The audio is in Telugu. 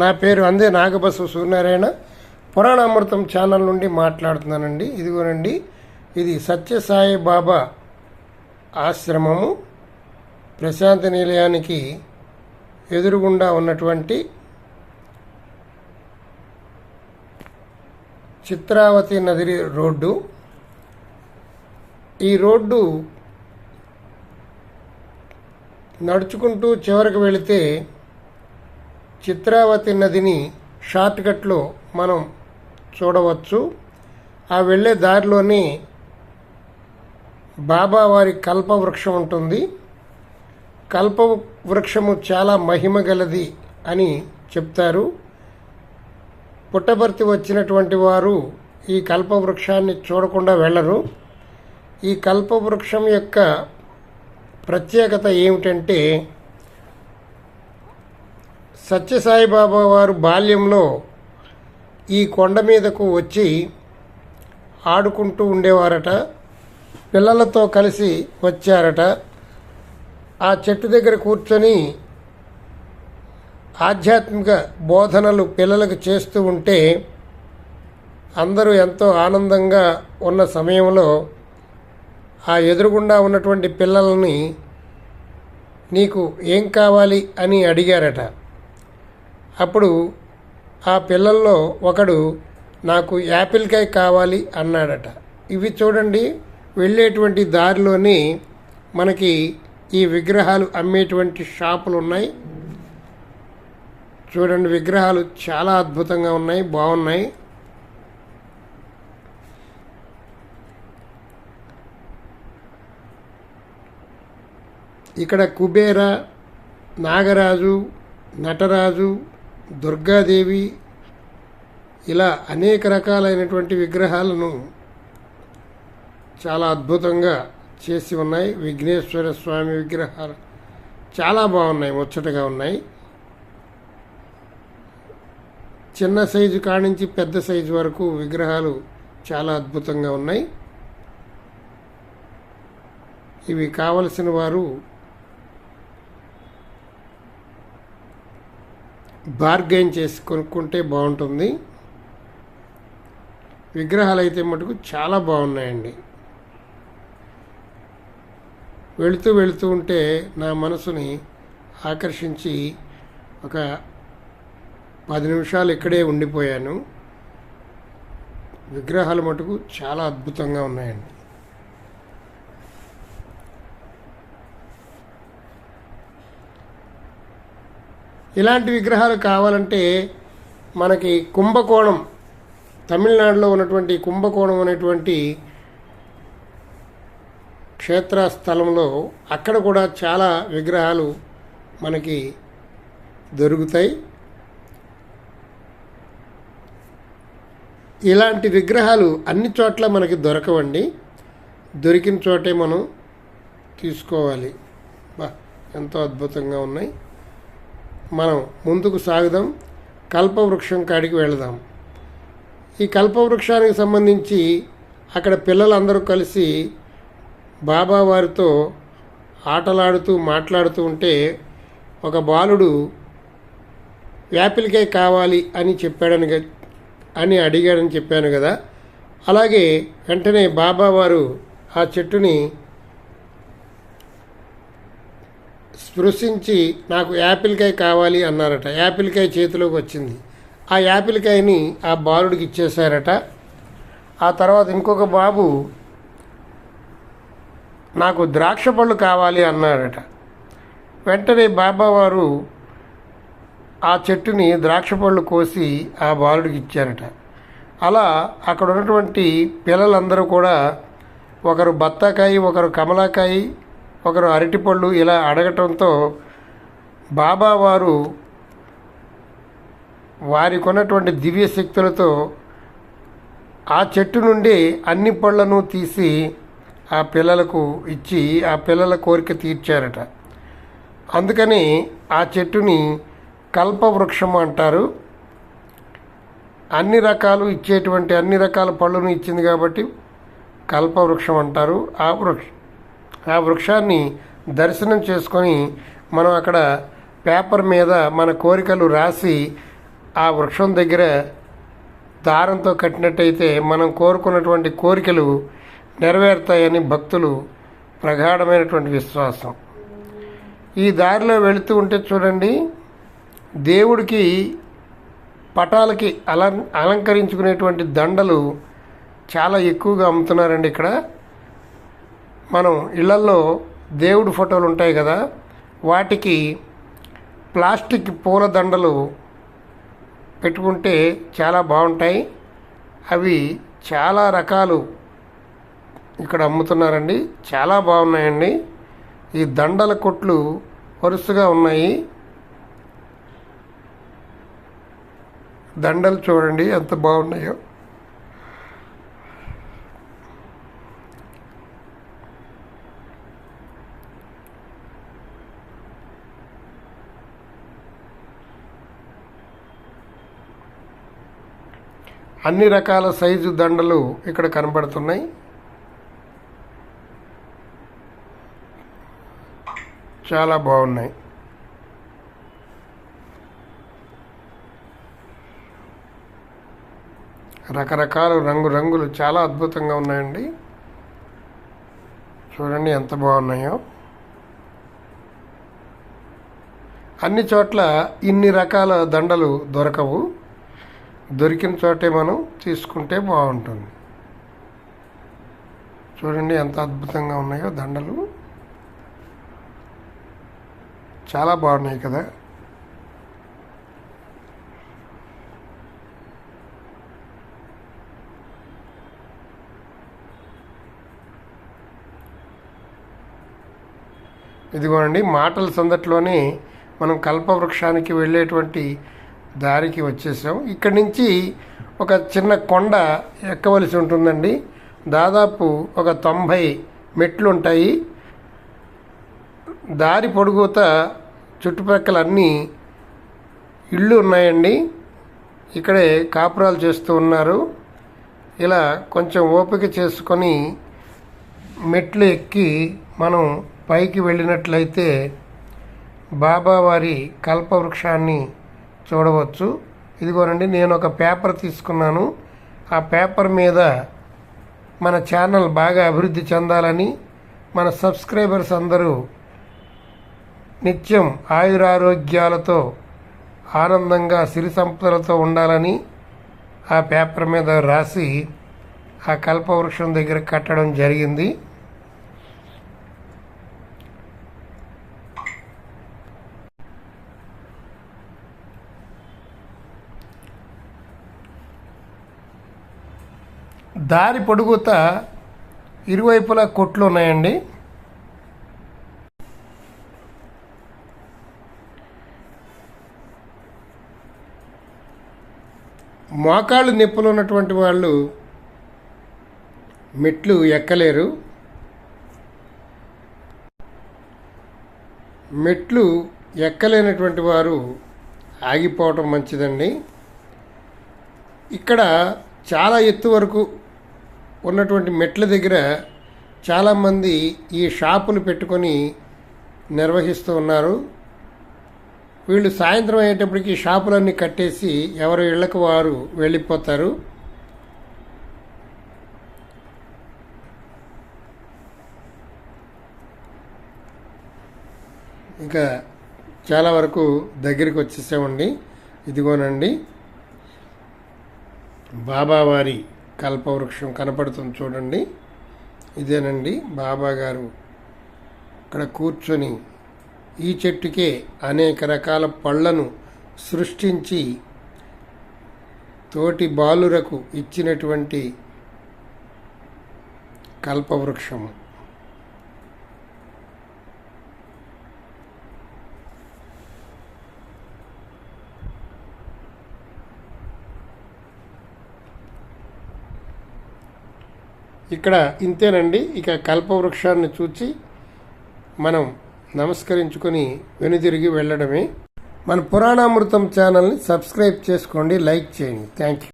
నా పేరు అందే నాగబసు సూర్యనారాయణ. పురాణామృతం ఛానల్ నుండి మాట్లాడుతున్నానండి. ఇదిగోనండి ఇది సత్యసాయి బాబా ఆశ్రమము. ప్రశాంత నిలయానికి ఎదురుగుండా ఉన్నటువంటి చిత్రావతి నది రోడ్డు. ఈ రోడ్డు నడుచుకుంటూ చివరికి వెళితే చిత్రావతి నదిని షార్ట్కట్లో మనం చూడవచ్చు. ఆ వెళ్ళే దారిలోనే బాబా వారి కల్ప వృక్షం ఉంటుంది. కల్ప వృక్షము చాలా మహిమ గలది అని చెప్తారు. పుట్టపర్తి వచ్చినటువంటి వారు ఈ కల్ప వృక్షాన్ని చూడకుండా వెళ్ళరు. ఈ కల్ప వృక్షం యొక్క ప్రత్యేకత ఏమిటంటే సత్యసాయిబాబా వారు బాల్యంలో ఈ కొండ మీదకు వచ్చి ఆడుకుంటూ ఉండేవారట. పిల్లలతో కలిసి వచ్చారట. ఆ చెట్టు దగ్గర కూర్చొని ఆధ్యాత్మిక బోధనలు పిల్లలకు చేస్తూ ఉంటే అందరూ ఎంతో ఆనందంగా ఉన్న సమయంలో ఆ ఎదురుగుండా ఉన్నటువంటి పిల్లల్ని నీకు ఏం కావాలి అని అడిగారట. అప్పుడు ఆ పిల్లల్లో ఒకడు నాకు యాపిల్కాయ కావాలి అన్నాడట. ఇవి చూడండి వెళ్ళేటువంటి దారిలోని మనకి ఈ విగ్రహాలు అమ్మేటువంటి షాపులు ఉన్నాయి. చూడండి విగ్రహాలు చాలా అద్భుతంగా ఉన్నాయి బాగున్నాయి. ఇక్కడ కుబేర నాగరాజు నటరాజు దుర్గాదేవి ఇలా అనేక రకాలైనటువంటి విగ్రహాలను చాలా అద్భుతంగా చేసి ఉన్నాయి. విఘ్నేశ్వర స్వామి విగ్రహాలు చాలా బాగున్నాయి ముచ్చటగా ఉన్నాయి. చిన్న సైజు కానించి పెద్ద సైజు వరకు విగ్రహాలు చాలా అద్భుతంగా ఉన్నాయి. ఇవి కావలసిన వారు బార్గెన్ చేసి కొనుక్కుంటే బాగుంటుంది. విగ్రహాలు అయితే మటుకు చాలా బాగున్నాయండి. వెళుతూ వెళుతూ ఉంటే నా మనసుని ఆకర్షించి ఒక పది నిమిషాలు ఇక్కడే ఉండిపోయాను. విగ్రహాలు మటుకు చాలా అద్భుతంగా ఉన్నాయండి. ఇలాంటి విగ్రహాలు కావాలంటే మనకి కుంభకోణం తమిళనాడులో ఉన్నటువంటి కుంభకోణం అనేటువంటి క్షేత్ర స్థలంలో అక్కడ కూడా చాలా విగ్రహాలు మనకి దొరుకుతాయి. ఇలాంటి విగ్రహాలు అన్ని చోట్ల మనకి దొరకవండి. దొరికిన చోటే మనం తీసుకోవాలి. బా ఎంతో అద్భుతంగా ఉన్నాయి. మనం ముందుకు సాగుదాం కల్పవృక్షం కాడికి వెళదాం. ఈ కల్పవృక్షానికి సంబంధించి అక్కడ పిల్లలందరూ కలిసి బాబా వారితో ఆటలాడుతూ మాట్లాడుతూ ఉంటే ఒక బాలుడు యాపిల్కాయ కావాలి అని చెప్పాడని అని అడిగాడని చెప్పాను కదా. అలాగే వెంటనే బాబా వారు ఆ చెట్టుని స్పృశించి నాకు యాపిల్కాయ కావాలి అన్నారట. యాపిల్కాయ చేతిలోకి వచ్చింది. ఆ యాపిల్కాయని ఆ బాలుడికి ఇచ్చేశారట. ఆ తర్వాత ఇంకొక బాబు నాకు ద్రాక్ష పళ్ళు కావాలి అన్నారట. వెంటనే బాబా వారు ఆ చెట్టుని ద్రాక్ష పళ్ళు కోసి ఆ బాలుడికి ఇచ్చారట. అలా అక్కడ ఉన్నటువంటి పిల్లలందరూ కూడా ఒకరు బత్తాకాయ ఒకరు కమలాకాయ ఒకరు అరటిపళ్ళు ఇలా అడగటంతో బాబా వారు వారికి ఉన్నటువంటి దివ్య శక్తులతో ఆ చెట్టు నుండి అన్ని పళ్ళను తీసి ఆ పిల్లలకు ఇచ్చి ఆ పిల్లల కోరిక తీర్చారట. అందుకని ఆ చెట్టుని కల్పవృక్షం అంటారు. అన్ని రకాలు ఇచ్చేటువంటి అన్ని రకాల పళ్ళను ఇచ్చింది కాబట్టి కల్పవృక్షం అంటారు. ఆ వృక్షం ఆ వృక్షాన్ని దర్శనం చేసుకొని మనం అక్కడ పేపర్ మీద మన కోరికలు రాసి ఆ వృక్షం దగ్గర దారంతో కట్టినట్టయితే మనం కోరుకున్నటువంటి కోరికలు నెరవేరుతాయని భక్తులు ప్రగాఢమైనటువంటి విశ్వాసం. ఈ దారిలో వెళుతూ ఉంటే చూడండి దేవుడికి పటాలకి అలం అలంకరించుకునేటువంటి దండలు చాలా ఎక్కువగా అమ్ముతున్నారండి ఇక్కడ. మనం ఇళ్ళల్లో దేవుడి ఫోటోలు ఉంటాయి కదా వాటికి ప్లాస్టిక్ పూల దండలు పెట్టుకుంటే చాలా బాగుంటాయి. అవి చాలా రకాలు ఇక్కడ అమ్ముతున్నారండి. చాలా బాగున్నాయండి. ఈ దండల కొట్లు వరుసగా ఉన్నాయి. దండలు చూడండి ఎంత బాగున్నాయో. అన్ని రకాల సైజు దండలు ఇక్కడ కనబడుతున్నాయి. చాలా బాగున్నాయి. రకరకాల రంగు రంగులు చాలా అద్భుతంగా ఉన్నాయండి. చూడండి ఎంత బాగున్నాయో. అన్ని చోట్ల ఇన్ని రకాల దండలు దొరకవు. దొరికిన చోటే మనం తీసుకుంటే బాగుంటుంది. చూడండి ఎంత అద్భుతంగా ఉన్నాయో దండలు. చాలా బాగున్నాయి కదా. ఇదిగోనండి మాటల సందట్లోనే మనం కల్పవృక్షానికి వెళ్ళేటువంటి దారికి వచ్చేసాం ఇక్కడి నుంచి ఒక చిన్న కొండ ఎక్కవలసి ఉంటుందండి. దాదాపు ఒక తొంభై మెట్లు ఉంటాయి దారి పొడుగుత చుట్టుపక్కల అన్నీ ఇళ్ళు ఉన్నాయండి. ఇక్కడే కాపురాలు చేస్తూ ఉన్నారు. ఇలా కొంచెం ఓపిక చేసుకొని మెట్లు ఎక్కి మనం పైకి వెళ్ళినట్లయితే బాబావారి కల్పవృక్షాన్ని చూడవచ్చు. ఇదిగోనండి నేను ఒక పేపర్ తీసుకున్నాను. ఆ పేపర్ మీద మన ఛానల్ బాగా అభివృద్ధి చెందాలని మన సబ్స్క్రైబర్స్ అందరూ నిత్యం ఆయురారోగ్యాలతో ఆనందంగా సిరి సంపదలతో ఉండాలని ఆ పేపర్ మీద రాసి ఆ కల్పవృక్షం దగ్గర కట్టడం జరిగింది. దారి పొడుగుత ఇరువైపులా కొట్లు ఉన్నాయండి. మోకాళ్ళు నొప్పులు ఉన్నటువంటి వాళ్ళు మెట్లు ఎక్కలేరు. మెట్లు ఎక్కలేనటువంటి వారు ఆగిపోవటం మంచిదండి. ఇక్కడ చాలా ఎత్తు వరకు ఉన్నటువంటి మెట్ల దగ్గర చాలామంది ఈ షాపులు పెట్టుకొని నిర్వహిస్తూ ఉన్నారు. వీళ్ళు సాయంత్రం అయ్యేటప్పటికి షాపులన్నీ కట్టేసి ఎవరు ఇళ్ళకు వారు వెళ్ళిపోతారు. ఇంకా చాలా వరకు దగ్గరికి వచ్చేసామండి. ఇదిగోనండి. బాబావారి కల్పవృక్షం కనపడుతుంది చూడండి. ఇదేనండి బాబా గారు ఇక్కడ కూర్చొని ఈ చెట్టుకే అనేక రకాల పళ్ళను సృష్టించి తోటి బాలురకు ఇచ్చినటువంటి కల్పవృక్షము. ఇక్కడ ఇంతేనండి. ఇక కల్పవృక్షాన్ని చూచి మనం నమస్కరించుకొని వెనుదిరిగి వెళ్ళడమే. మన పురాణామృతం ఛానల్ని సబ్స్క్రైబ్ చేసుకోండి లైక్ చేయండి. Thank you.